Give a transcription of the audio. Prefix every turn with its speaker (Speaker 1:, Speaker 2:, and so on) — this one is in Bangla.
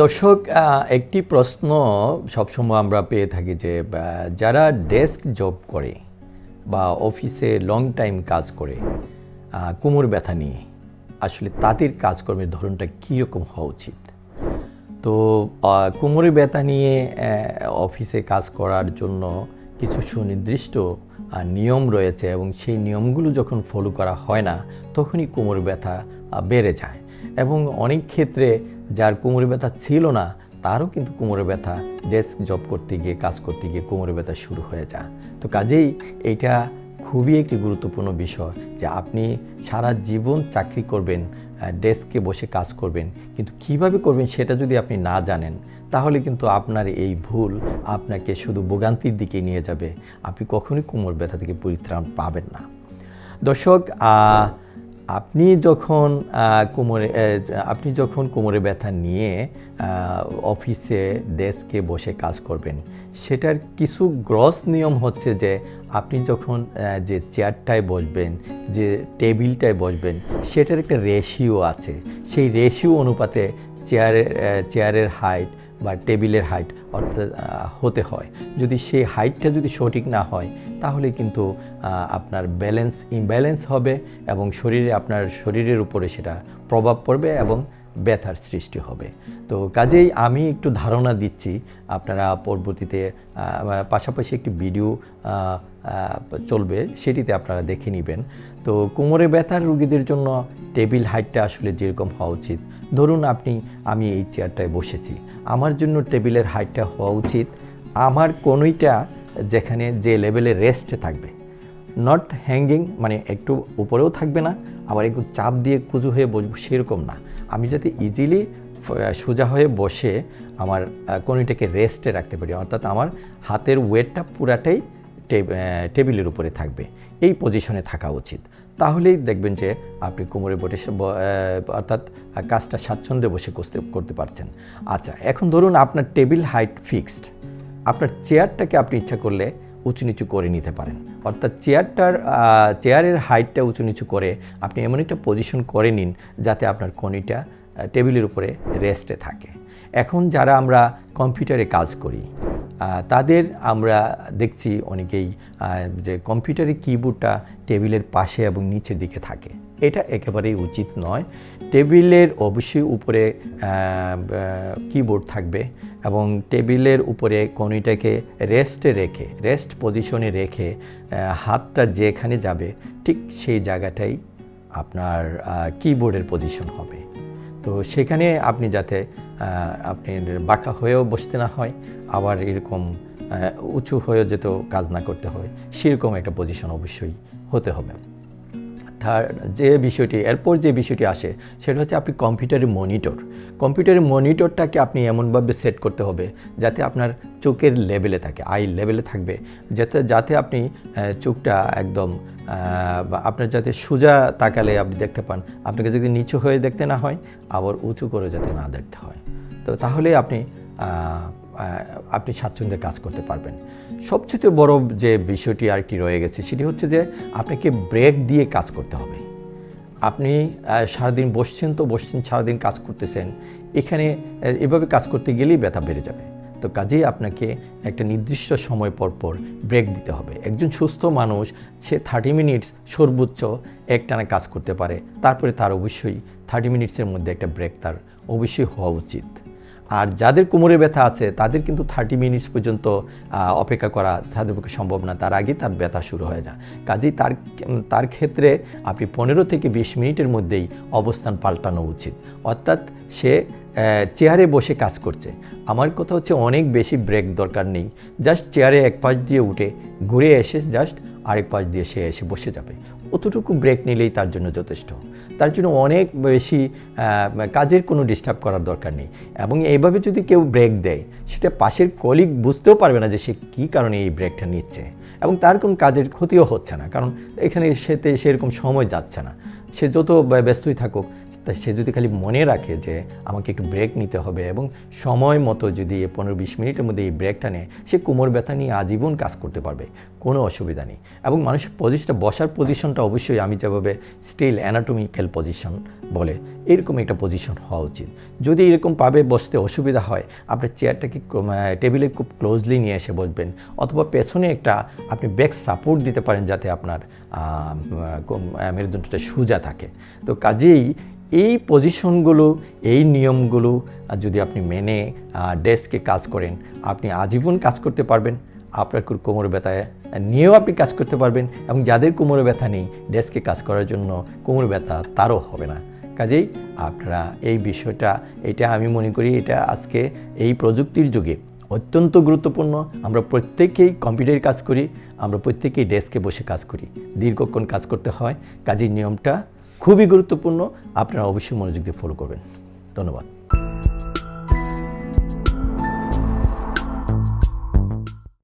Speaker 1: দর্শক একটি প্রশ্ন সবসময় আমরা পেয়ে থাকি যে যারা ডেস্ক জব করে বা অফিসে লং টাইম কাজ করে কোমর ব্যথা নিয়ে, আসলে তাদের কাজকর্মের ধরনটা কীরকম হওয়া উচিত? তো কোমরে ব্যথা নিয়ে অফিসে কাজ করার জন্য কিছু সুনির্দিষ্ট নিয়ম রয়েছে এবং সেই নিয়মগুলো যখন ফলো করা হয় না, তখনই কোমর ব্যথা বেড়ে যায়। এবং অনেক ক্ষেত্রে যার কোমরে ব্যথা ছিল না, তারও কিন্তু কোমরে ব্যথা। ডেস্ক জব করতে গিয়ে, কাজ করতে গিয়ে কোমরে ব্যথা শুরু হয়ে যায়। তো কাজেই এইটা খুবই একটি গুরুত্বপূর্ণ বিষয় যে আপনি সারা জীবন চাকরি করবেন ডেস্কে বসে কাজ করবেন, কিন্তু কীভাবে করবেন সেটা যদি আপনি না জানেন, তাহলে কিন্তু আপনার এই ভুল আপনাকে শুধু ভোগান্তির দিকে নিয়ে যাবে। আপনি কখনোই কোমর ব্যথা থেকে পরিত্রাণ পাবেন না। দর্শক আপনি যখন কোমরে আপনি যখন কোমরে ব্যথা নিয়ে অফিসে ডেস্কে বসে কাজ করবেন, সেটার কিছু গ্রস নিয়ম হচ্ছে যে, আপনি যখন যে চেয়ারটায় বসবেন, যে টেবিলটায় বসবেন, সেটার একটা রেশিও আছে। সেই রেশিও অনুপাতে চেয়ারের চেয়ারের হাইট বা টেবিলের হাইট অর্থাৎ হতে হয়। যদি সেই হাইটটা যদি সঠিক না হয়, তাহলে কিন্তু আপনার ব্যালেন্স ইমব্যালেন্স হবে এবং শরীরে আপনার শরীরের উপরে সেটা প্রভাব পড়বে এবং ব্যথার সৃষ্টি হবে। তো কাজেই আমি একটু ধারণা দিচ্ছি, আপনারা পরবর্তীতে পাশাপাশি একটি ভিডিও চলবে, সেটিতে আপনারা দেখে নেবেন। তো কোমরে ব্যথার রুগীদের জন্য টেবিল হাইটটা আসলে যেরকম হওয়া উচিত। ধরুন আপনি আমি এই চেয়ারটায় বসেছি। আমার জন্য টেবিলের হাইটটা হওয়া উচিত। আমার কোনোইটা যেখানে যে লেভেলে রেস্টে থাকবে। নট হ্যাঙ্গিং মানে একটু উপরেও থাকবে না আবার একটু চাপ দিয়ে কুজু হয়ে বসবো সেরকম না। আমি যাতে ইজিলি সোজা হয়ে বসে আমার আহ, রেস্টে রাখতে পারি অর্থাৎ আমার হাতের ওয়েটটা পুরাটাই টেবিলের উপরে থাকবে। এই পজিশনে থাকা উচিত। তাহলেই দেখবেন যে আপনি কোমরে বটে অর্থাৎ কাজটা স্বাচ্ছন্দ্যে বসে করতে করতে পারছেন। আচ্ছা এখন ধরুন আপনার টেবিল হাইট ফিক্সড। আপনার চেয়ারটাকে আপনি ইচ্ছা করলে উঁচু নিচু করে নিতে পারেন। অর্থাৎ চেয়ারটার চেয়ারের হাইটটা উঁচু নিচু করে আপনি এমন একটা পজিশন করে নিন যাতে আপনার কনিটা টেবিলের উপরে রেস্টে থাকে। এখন যারা আমরা কম্পিউটারে কাজ করি তাদের আমরা দেখছি অনেকেই যে কম্পিউটারের কিবোর্ডটা টেবিলের পাশে এবং নিচের দিকে থাকে। এটা একেবারেই উচিত নয়। টেবিলের অবশ্যই উপরে কিবোর্ড থাকবে এবং টেবিলের উপরে কনিটাকে রেস্টে রেখে, রেস্ট পজিশনে রেখে হাতটা যেখানে যাবে ঠিক সেই জায়গাটাই আপনার কিবোর্ডের পজিশন হবে। তো সেখানে আপনি যাতে আপনি বাঁকা হয়েও বসতে না হয়, আবার এরকম উঁচু হয়েও যেতেও কাজ না করতে হয়, সেরকম একটা পজিশন অবশ্যই হতে হবে। তার যে বিষয়টি, এরপর যে বিষয়টি আসে, সেটা হচ্ছে আপনি কম্পিউটারের মনিটর। কম্পিউটারের মনিটরটাকে আপনি এমনভাবে সেট করতে হবে যাতে আপনার চোখের লেভেলে থাকে, আই লেভেলে থাকবে, যাতে যাতে আপনি চোখটা একদম আপনার যাতে সোজা তাকালে আপনি দেখতে পান, আপনাকে যদি নিচু হয়ে দেখতে না হয়, আবার উঁচু করে যাতে না দেখতে হয়। তো তাহলে আপনি আপনি স্বাচ্ছন্দ্যে কাজ করতে পারবেন। সবচেয়ে বড় যে বিষয়টি আর কি রয়ে গেছে, সেটি হচ্ছে যে আপনাকে ব্রেক দিয়ে কাজ করতে হবে। আপনি সারাদিন বসছেন তো, বসছেন, সারাদিন কাজ করতেছেন, এখানে এভাবে কাজ করতে গেলেই ব্যথা বেড়ে যাবে। তো কাজেই আপনাকে একটা নির্দিষ্ট সময় পর পর ব্রেক দিতে হবে। একজন সুস্থ মানুষ, সে থার্টি মিনিটস সর্বোচ্চ একটানা কাজ করতে পারে, তারপরে তার অবশ্যই থার্টি মিনিটসের মধ্যে একটা ব্রেক তার অবশ্যই হওয়া উচিত। আর যাদের কোমরে ব্যথা আছে, তাদের কিন্তু থার্টি মিনিটস পর্যন্ত অপেক্ষা করা তাদের পক্ষে সম্ভব না। তার আগে তার ব্যথা শুরু হয়ে যায়। কাজেই তার তার ক্ষেত্রে আপনি পনেরো থেকে বিশ মিনিটের মধ্যেই অবস্থান পাল্টানো উচিত। অর্থাৎ সে চেয়ারে বসে কাজ করছে। আমার কথা হচ্ছে অনেক বেশি ব্রেক দরকার নেই। জাস্ট চেয়ারে এক পাশ দিয়ে উঠে, ঘুরে এসে জাস্ট আরেক পাশ দিয়ে সে এসে বসে যাবে। অতটুকু ব্রেক নিলেই তার জন্য যথেষ্ট। তার জন্য অনেক বেশি কাজের কোনো ডিস্টার্ব করার দরকার নেই। এবং এইভাবে যদি কেউ ব্রেক দেয়, সেটা পাশের কলিগ বুঝতেও পারবে না যে সে কী কারণে এই ব্রেকটা নিচ্ছে। এবং তার কোনো কাজের ক্ষতিও হচ্ছে না, কারণ এখানে সেতে সেরকম সময় যাচ্ছে না। সে যত ব্যস্তই থাকুক সে যদি খালি মনে রাখে যে আমাকে একটু ব্রেক নিতে হবে এবং সময় মতো যদি পনেরো বিশ মিনিটের মধ্যে এই ব্রেকটা নেয়, সে কোমর ব্যথা নিয়ে আজীবন কাজ করতে পারবে। কোনো অসুবিধা নেই। এবং মানুষের পজিশনটা বসার পজিশনটা অবশ্যই আমি যেভাবে স্টিল অ্যানাটমিক্যাল পজিশন বলে, এরকম একটা পজিশন হওয়া উচিত। যদি এরকম পাবে বসতে অসুবিধা হয় আপনার চেয়ারটাকে টেবিলে খুব ক্লোজলি নিয়ে এসে বসবেন, অথবা পেছনে একটা আপনি ব্যাক সাপোর্ট দিতে পারেন যাতে আপনার মেরুদণ্ডটা সোজা থাকে। তো কাজেই এই পজিশনগুলো এই নিয়মগুলো, যদি আপনি মেনে ডেস্কে কাজ করেন, আপনি আজীবন কাজ করতে পারবেন। আপনার কোমর ব্যথা নিয়েও আপনি কাজ করতে পারবেন এবং যাদের কোমরে ব্যথা নেই, ডেস্কে কাজ করার জন্য কোমর ব্যথা তারও হবে না। কাজেই আপনারা এই বিষয়টা, এটা আমি মনে করি এটা আজকে এই প্রযুক্তির যুগে অত্যন্ত গুরুত্বপূর্ণ। আমরা প্রত্যেকেই কম্পিউটারে কাজ করি, আমরা প্রত্যেকেই ডেস্কে বসে কাজ করি, দীর্ঘক্ষণ কাজ করতে হয়। কাজেই নিয়মটা খুবই গুরুত্বপূর্ণ, আপনারা অবশ্যই মনোযোগ দিয়ে ফলো করবেন। ধন্যবাদ।